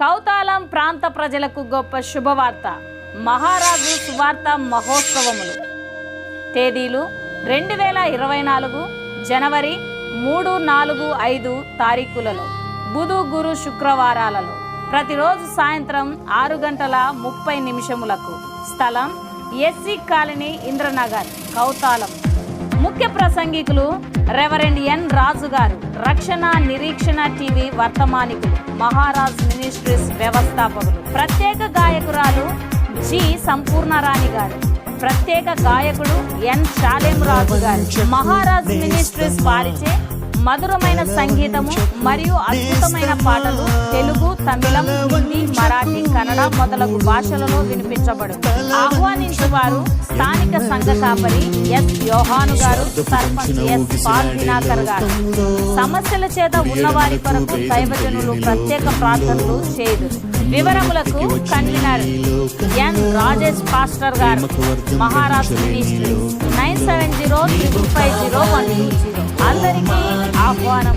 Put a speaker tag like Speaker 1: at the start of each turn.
Speaker 1: కౌతాలం ప్రాంత ప్రజలకు గొప్ప శుభవార్త. మహారాజు సువార్త మహోత్సవములు. తేదీలు రెండు వేల ఇరవై నాలుగు జనవరి మూడు నాలుగు ఐదు తారీఖులలో బుధు గురు శుక్రవారాలలో. ప్రతిరోజు సాయంత్రం ఆరు గంటల ముప్పై నిమిషములకు స్థలం ఎస్సీ కాలనీ ఇంద్రనగర్ కౌతాలం. ముఖ్య ప్రసంగికులు రెవరెండ్ ఎన్ రాజు గారు రక్షణ నిరీక్షణ టీవీ వర్తమానికులు మహారాజ్ మినిస్ట్రీస్ వ్యవస్థాపకులు. ప్రత్యేక గాయకురాలు జి. సంపూర్ణరాణి గారు. ప్రత్యేక గాయకుడు ఎన్ శాలేం రాజు గారు మహారాజ్ మినిస్ట్రీస్ వారిచే మధురమైన సంగీతము మరియు అద్భుతమైన పాటలు తెలుగు తమిళం హిందీ మరాఠీ కన్నడ మొదలగు భాషలలో వినిపించబడు ఆహ్వానించు వారు స్థానిక సంఘ కాపరి ఎస్ యోహాను గారు సర్పంచ్ ఎస్ పాల్ దినాకర్ గారు. సమస్యల చేత ఉన్నవారి కొరకు దైవజనులు ప్రత్యేక ప్రార్థనలు చేయదు వివరములకు కన్వీనర్ ఎన్ రాజేష్ పాస్టర్ గారు. Maharashtra nine seven zero triple five zero one zero. అందరికీ ఆహ్వానం.